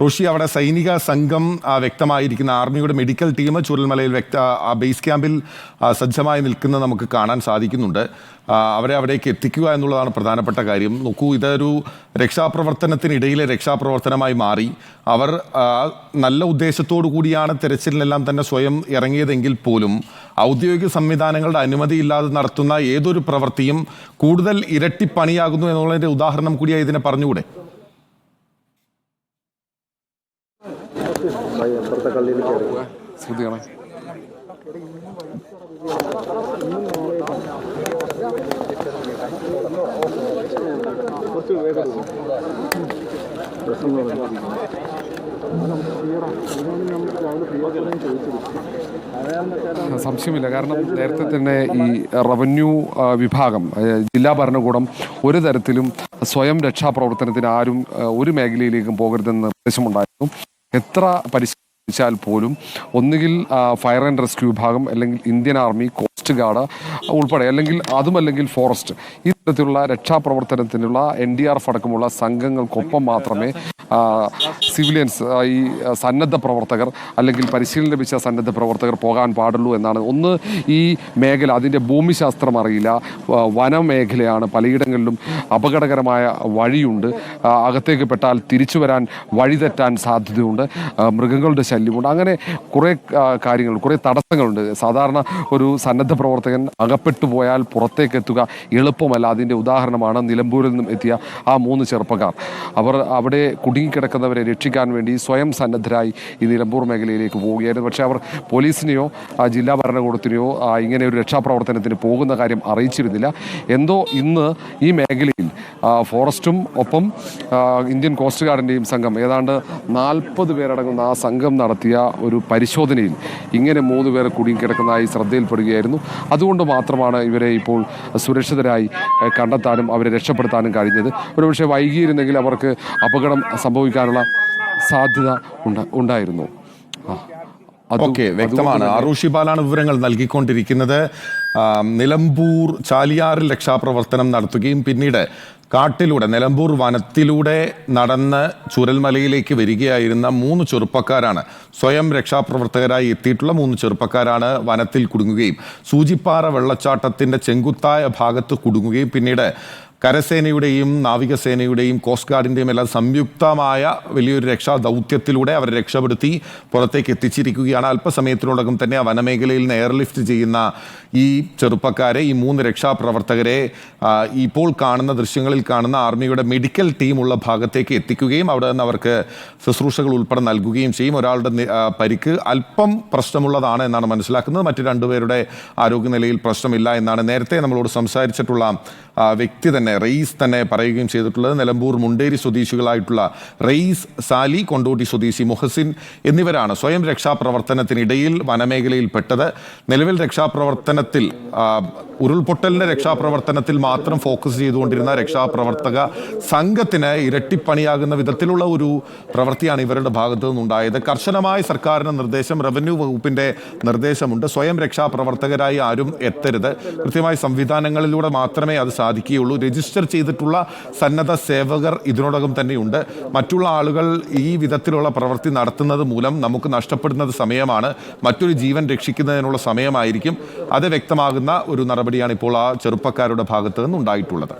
ഋഷി അവിടെ സൈനിക സംഘം വ്യക്തമായിരിക്കുന്ന ആർമിയുടെ മെഡിക്കൽ ടീം ചുരൽമലയിൽ വ്യക്ത ആ ബേസ് ക്യാമ്പിൽ സജ്ജമായി നിൽക്കുന്നത് നമുക്ക് കാണാൻ സാധിക്കുന്നുണ്ട്. അവരെ അവിടേക്ക് എത്തിക്കുക എന്നുള്ളതാണ് പ്രധാനപ്പെട്ട കാര്യം. നോക്കൂ ഇതൊരു രക്ഷാപ്രവർത്തനത്തിനിടയിലെ രക്ഷാപ്രവർത്തനമായി മാറി. അവർ നല്ല ഉദ്ദേശത്തോടു കൂടിയാണ് തെരച്ചിലിനെല്ലാം തന്നെ സ്വയം ഇറങ്ങിയതെങ്കിൽ പോലും ഔദ്യോഗിക സംവിധാനങ്ങളുടെ അനുമതിയില്ലാതെ നടത്തുന്ന ഏതൊരു പ്രവൃത്തിയും കൂടുതൽ ഇരട്ടിപ്പണിയാകുന്നു എന്നുള്ളതിന്റെ ഉദാഹരണം കൂടിയായി ഇതിനെ പറഞ്ഞുകൂടെ? ശ്രദ്ധിക്കണം സംശയമില്ല. കാരണം നേരത്തെ തന്നെ ഈ റവന്യൂ വിഭാഗം ജില്ലാ ഭരണകൂടം ഒരു തരത്തിലും സ്വയം രക്ഷാപ്രവർത്തനത്തിന് ആരും ഒരു മേഖലയിലേക്കും പോകരുതെന്ന് നിർദ്ദേശമുണ്ടായിരുന്നു. എത്ര പരിശോധിച്ചാൽ പോലും ഒന്നുകിൽ ഫയർ ആൻഡ് റെസ്ക്യൂ വിഭാഗം അല്ലെങ്കിൽ ഇന്ത്യൻ ആർമി കോസ്റ്റ് ഗാർഡ് ഉൾപ്പെടെ അല്ലെങ്കിൽ അതുമല്ലെങ്കിൽ ഫോറസ്റ്റ് ഇത്തരത്തിലുള്ള തരത്തിലുള്ള രക്ഷാപ്രവർത്തനത്തിനുള്ള എൻ ഡി ആർ എഫ് അടക്കമുള്ള സംഘങ്ങൾക്കൊപ്പം മാത്രമേ സിവിലിയൻസ് ഈ സന്നദ്ധ പ്രവർത്തകർ അല്ലെങ്കിൽ പരിശീലനം ലഭിച്ച സന്നദ്ധ പ്രവർത്തകർ പോകാൻ പാടുള്ളൂ എന്നാണ്. ഒന്ന് ഈ മേഖല അതിന്റെ ഭൂമിശാസ്ത്രം അറിയില്ല. വനമേഖലയാണ് പലയിടങ്ങളിലും അപകടകരമായ വഴിയുണ്ട്. അകത്തേക്ക് പെട്ടാൽ തിരിച്ചു വരാൻ വഴി തെറ്റാൻ സാധ്യതയുണ്ട്. മൃഗങ്ങളുടെ ശല്യമുണ്ട്. അങ്ങനെ കുറേ കാര്യങ്ങൾ കുറേ തടസ്സങ്ങളുണ്ട്. സാധാരണ ഒരു സന്നദ്ധ പ്രവർത്തകൻ അകപ്പെട്ടു പോയാൽ പുറത്തേക്ക് എത്തുക എളുപ്പമല്ല. അതിന്റെ ഉദാഹരണമാണ് നിലമ്പൂരിൽ നിന്നും എത്തിയ ആ മൂന്ന് ചെറുപ്പക്കാർ. അവർ അവിടെ കുടുങ്ങിക്കിടക്കുന്നവരെ രക്ഷിക്കാൻ വേണ്ടി സ്വയം സന്നദ്ധരായി ഈ നിലമ്പൂർ മേഖലയിലേക്ക് പോവുകയായിരുന്നു. പക്ഷേ അവർ പോലീസിനെയോ ജില്ലാ ഭരണകൂടത്തിനെയോ ഇങ്ങനെ ഒരു രക്ഷാപ്രവർത്തനത്തിന് പോകുന്ന കാര്യം അറിയിച്ചിരുന്നില്ല. എന്തോ ഇന്ന് ഈ മേഖലയിൽ ഫോറസ്റ്റും ഒപ്പം ഇന്ത്യൻ കോസ്റ്റ് ഗാർഡിന്റെയും സംഘം ഏതാണ്ട് നാൽപ്പത് പേരടങ്ങുന്ന ആ സംഘം നടത്തിയ ഒരു പരിശോധനയിൽ ഇങ്ങനെ മൂന്ന് പേർ കുടുങ്ങിക്കിടക്കുന്നതായി ശ്രദ്ധയിൽപ്പെടുകയായിരുന്നു. അതുകൊണ്ട് മാത്രമാണ് ഇവരെ ഇപ്പോൾ സുരക്ഷിതരായി കണ്ടെത്താനും അവരെ രക്ഷപ്പെടുത്താനും കഴിഞ്ഞത്. ഒരുപക്ഷെ വൈകിയിരുന്നെങ്കിൽ അവർക്ക് അപകടം സംഭവിക്കാനുള്ള സാധ്യത ഉണ്ട- ഉണ്ടായിരുന്നു. ഓക്കെ വ്യക്തമാണ്. അറൂഷി ബാലാണ് വിവരങ്ങൾ നൽകിക്കൊണ്ടിരിക്കുന്നത്. നിലമ്പൂർ ചാലിയാറിൽ രക്ഷാപ്രവർത്തനം നടത്തുകയും പിന്നീട് കാട്ടിലൂടെ നിലമ്പൂർ വനത്തിലൂടെ നടന്ന് ചുരൽമലയിലേക്ക് വരികയായിരുന്ന മൂന്ന് ചെറുപ്പക്കാരാണ് സ്വയം രക്ഷാപ്രവർത്തകരായി എത്തിയിട്ടുള്ള മൂന്ന് ചെറുപ്പക്കാരാണ് വനത്തിൽ കുടുങ്ങുകയും സൂചിപ്പാറ വെള്ളച്ചാട്ടത്തിന്റെ ചെങ്കുത്തായ ഭാഗത്ത് കുടുങ്ങുകയും പിന്നീട് കരസേനയുടെയും നാവികസേനയുടെയും കോസ്റ്റ് ഗാർഡിന്റെയും എല്ലാം സംയുക്തമായ വലിയൊരു രക്ഷാ ദൗത്യത്തിലൂടെ അവരെ രക്ഷപ്പെടുത്തി പുറത്തേക്ക് എത്തിച്ചിരിക്കുകയാണ്. അല്പസമയത്തിനോടകം തന്നെ ആ വനമേഖലയിൽ നിന്ന് എയർലിഫ്റ്റ് ചെയ്യുന്ന ഈ ചെറുപ്പക്കാരെ ഈ മൂന്ന് രക്ഷാപ്രവർത്തകരെ ഇപ്പോൾ കാണുന്ന ദൃശ്യങ്ങളിൽ കാണുന്ന ആർമിയുടെ മെഡിക്കൽ ടീമുള്ള ഭാഗത്തേക്ക് എത്തിക്കുകയും അവിടെ നിന്ന് അവർക്ക് ശുശ്രൂഷകൾ ഉൾപ്പെടെ നൽകുകയും ചെയ്യും. ഒരാളുടെ പരിക്ക് അല്പം പ്രശ്നമുള്ളതാണ് എന്നാണ് മനസ്സിലാക്കുന്നത്. മറ്റു രണ്ടുപേരുടെ ആരോഗ്യനിലയിൽ പ്രശ്നമില്ല എന്നാണ് നേരത്തെ നമ്മളോട് സംസാരിച്ചിട്ടുള്ള വ്യക്തി തന്നെ റെയ്സ് തന്നെ പറയുകയും ചെയ്തിട്ടുള്ളത് നിലമ്പൂർ മുണ്ടേരി സ്വദേശികളായിട്ടുള്ള റെയ്സ് സാലി കൊണ്ടോട്ടി സ്വദേശി മുഹസിൻ എന്നിവരാണ് സ്വയം രക്ഷാപ്രവർത്തനത്തിനിടയിൽ വനമേഖലയിൽ പെട്ടത് നിലവിൽ രക്ഷാപ്രവർത്തനത്തിൽ ഉരുൾപൊട്ടലിന്റെ രക്ഷാപ്രവർത്തനത്തിൽ മാത്രം ഫോക്കസ് ചെയ്തുകൊണ്ടിരുന്ന രക്ഷാപ്രവർത്തക സംഘത്തിന് ഇരട്ടിപ്പണിയാകുന്ന വിധത്തിലുള്ള ഒരു പ്രവൃത്തിയാണ് ഇവരുടെ ഭാഗത്തു നിന്നുണ്ടായത്. കർശനമായ സർക്കാരിന്റെ നിർദ്ദേശം റവന്യൂ വകുപ്പിന്റെ നിർദ്ദേശമുണ്ട്. സ്വയം രക്ഷാപ്രവർത്തകരായി ആരും എത്തരുത്. കൃത്യമായ സംവിധാനങ്ങളിലൂടെ മാത്രമേ അത് സാധിക്കുകയുള്ളൂ. രജിസ്റ്റർ ചെയ്തിട്ടുള്ള സന്നദ്ധ സേവകർ ഇതിനോടകം തന്നെയുണ്ട്. മറ്റുള്ള ആളുകൾ ഈ വിധത്തിലുള്ള പ്രവൃത്തി നടത്തുന്നത് മൂലം നമുക്ക് നഷ്ടപ്പെടുന്നത് സമയമാണ്. മറ്റൊരു ജീവൻ രക്ഷിക്കുന്നതിനുള്ള സമയമായിരിക്കും. അത് വ്യക്തമാകുന്ന ഒരു നടപടിയാണ് ഇപ്പോൾ ആ ചെറുപ്പക്കാരുടെ ഭാഗത്ത് നിന്നുണ്ടായിട്ടുള്ളത്.